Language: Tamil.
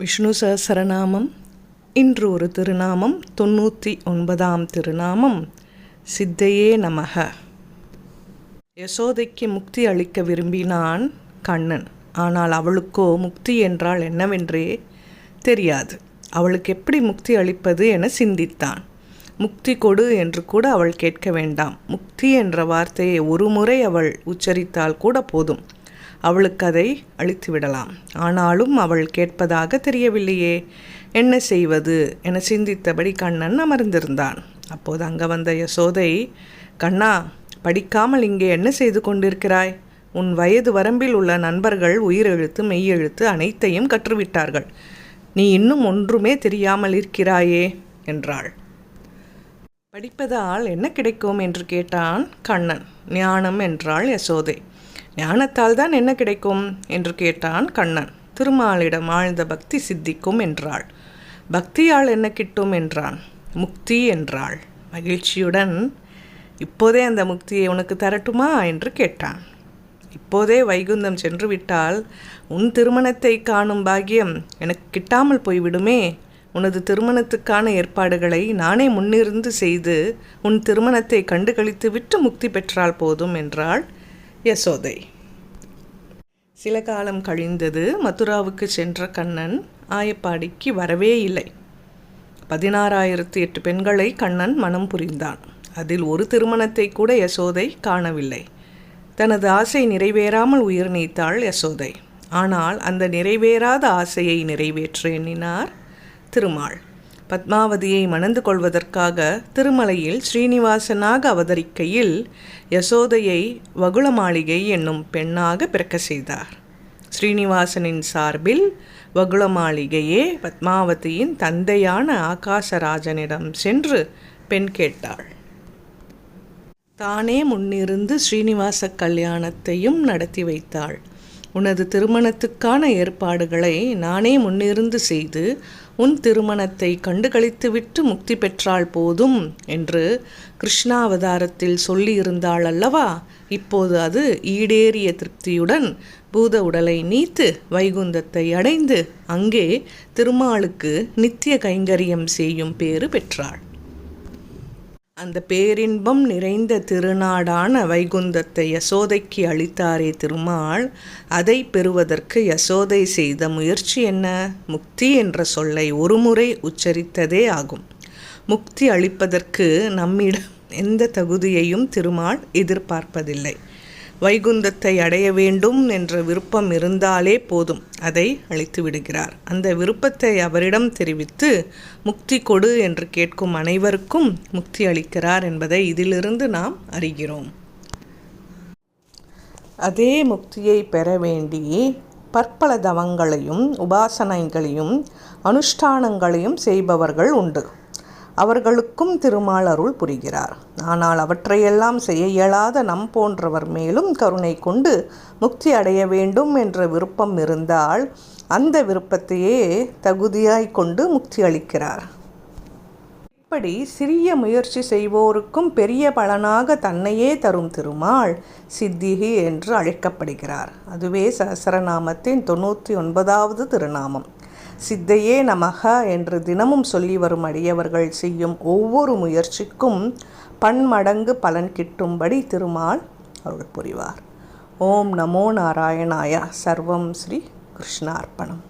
விஷ்ணு சஹசரநாமம். இன்று ஒரு திருநாமம் தொண்ணூற்றி ஒன்பதாம் திருநாமம். சித்தையே நமக. யசோதைக்கு முக்தி அளிக்க விரும்பினான் கண்ணன். ஆனால் அவளுக்கோ முக்தி என்றால் என்னவென்றே தெரியாது. அவளுக்கு எப்படி முக்தி அளிப்பது என சிந்தித்தான். முக்தி கொடு என்று கூட அவள் கேட்க வேண்டாம். முக்தி என்ற வார்த்தையை ஒரு முறை அவள் உச்சரித்தால் கூட போதும். அவளுக்கு அதை அழித்துவிடலாம் ஆனாலும் அவள் கேட்பதாக தெரியவில்லையே. என்ன செய்வது என சிந்தித்தபடி கண்ணன் அமர்ந்திருந்தான். அப்போது அங்கே வந்த யசோதை கண்ணா படிக்காமல் இங்கே என்ன செய்து கொண்டிருக்கிறாய்? உன் வயது வரம்பில் உள்ள நண்பர்கள் உயிரெழுத்து மெய்யெழுத்து அனைத்தையும் கற்றுவிட்டார்கள். நீ இன்னும் ஒன்றுமே தெரியாமல் இருக்கிறாயே என்றாள். படிப்பதால் என்ன கிடைக்கும்? என்று கேட்டான் கண்ணன். ஞானம் என்றாள் யசோதை. ஞானத்தால் தான் என்ன கிடைக்கும்? என்று கேட்டான் கண்ணன். திருமாலிடம் ஆழ்ந்த பக்தி சித்திக்கும் என்றாள். பக்தியால் என்ன கிட்டும்? என்றான். முக்தி என்றாள். மகிழ்ச்சியுடன் இப்போதே அந்த முக்தியை உனக்கு தரட்டுமா? என்று கேட்டான். இப்போதே வைகுந்தம் சென்று விட்டால் உன் திருமணத்தை காணும் பாக்கியம் எனக்கு கிட்டாமல் போய்விடுமே. உனது திருமணத்துக்கான ஏற்பாடுகளை நானே முன்னிருந்து செய்து உன் திருமணத்தை கண்டு கழித்து விட்டு முக்தி பெற்றால் போதும் என்றாள் யசோதை. சில காலம் கழிந்தது மதுராவுக்கு சென்ற கண்ணன் ஆயப்பாடிக்கு வரவே இல்லை. பதினாறாயிரத்து எட்டு பெண்களை கண்ணன் மனம் புரிந்தான். அதில் ஒரு திருமணத்தை கூட யசோதை காணவில்லை. தனது ஆசை நிறைவேறாமல் உயிர் நீத்தாள் யசோதை. ஆனால் அந்த நிறைவேறாத ஆசையை நிறைவேற்ற எண்ணினார் திருமாள் பத்மாவதியை மணந்து கொள்வதற்காக திருமலையில் ஸ்ரீனிவாசனாக அவதரிக்கையில் யசோதையை வகுள மாளிகை என்னும் பெண்ணாக பிறக்க செய்தார். ஸ்ரீனிவாசனின் சார்பில் வகுள மாளிகையே பத்மாவதியின் தந்தையான ஆகாசராஜனிடம் சென்று பெண் கேட்டாள். தானே முன்னிருந்து ஸ்ரீனிவாச கல்யாணத்தையும் நடத்தி வைத்தாள். உனது திருமணத்துக்கான ஏற்பாடுகளை நானே முன்னிருந்து செய்து உன் திருமணத்தை கண்டுகளித்துவிட்டு முக்தி பெற்றால் போதும் என்று கிருஷ்ணாவதாரத்தில் சொல்லியிருந்தாள் அல்லவா இப்போது அது ஈடேறிய திருப்தியுடன் பூத உடலை நீத்து வைகுந்தத்தை அடைந்து அங்கே திருமாலுக்கு நித்திய கைங்கரியம் செய்யும் பேறு பெற்றாள். அந்த பேரின்பம் நிறைந்த திருநாடான வைகுந்தத்தை யசோதைக்கு அளித்தாரே திருமால் அதை பெறுவதற்கு யசோதை செய்த முயற்சி என்ன? முக்தி என்ற சொல்லை ஒருமுறை உச்சரித்ததே ஆகும். முக்தி அளிப்பதற்கு நம்மிடம் எந்த தகுதியையும் திருமால் எதிர்பார்ப்பதில்லை. வைகுந்தத்தை அடைய வேண்டும் என்ற விருப்பம் இருந்தாலே போதும். அதை அழித்து விடுகிறார். அந்த விருப்பத்தை அவரிடம் தெரிவித்து முக்தி கொடு என்று கேட்கும் அனைவருக்கும் முக்தி அளிக்கிறார் என்பதை இதிலிருந்து நாம் அறிகிறோம். அதே முக்தியை பெற வேண்டி பற்பல தவங்களையும் உபாசனைகளையும் அனுஷ்டானங்களையும் செய்பவர்கள் உண்டு. அவர்களுக்கும் திருமால் அருள் புரிகிறார். ஆனால் அவற்றையெல்லாம் செய்ய இயலாத நம் போன்றவர் மேலும் கருணை கொண்டு முக்தி அடைய வேண்டும் என்ற விருப்பம் இருந்தால் அந்த விருப்பத்தையே தகுதியாய் கொண்டு முக்தி அளிக்கிறார். இப்படி சிறிய முயற்சி செய்வோருக்கும் பெரிய பலனாக தன்னையே தரும் திருமால் சித்திகி என்று அழைக்கப்படுகிறார். அதுவே சஹசரநாமத்தின் தொண்ணூற்றி ஒன்பதாவது திருநாமம். சித்தையே நமக என்று தினமும் சொல்லி வரும் அடியவர்கள் செய்யும் ஒவ்வொரு முயற்சிக்கும் பன்மடங்கு பலன் கிட்டும்படி திருமால் அருள் புரிவார். ஓம் நமோ நாராயணாயா. சர்வம் ஸ்ரீ கிருஷ்ணார்ப்பணம்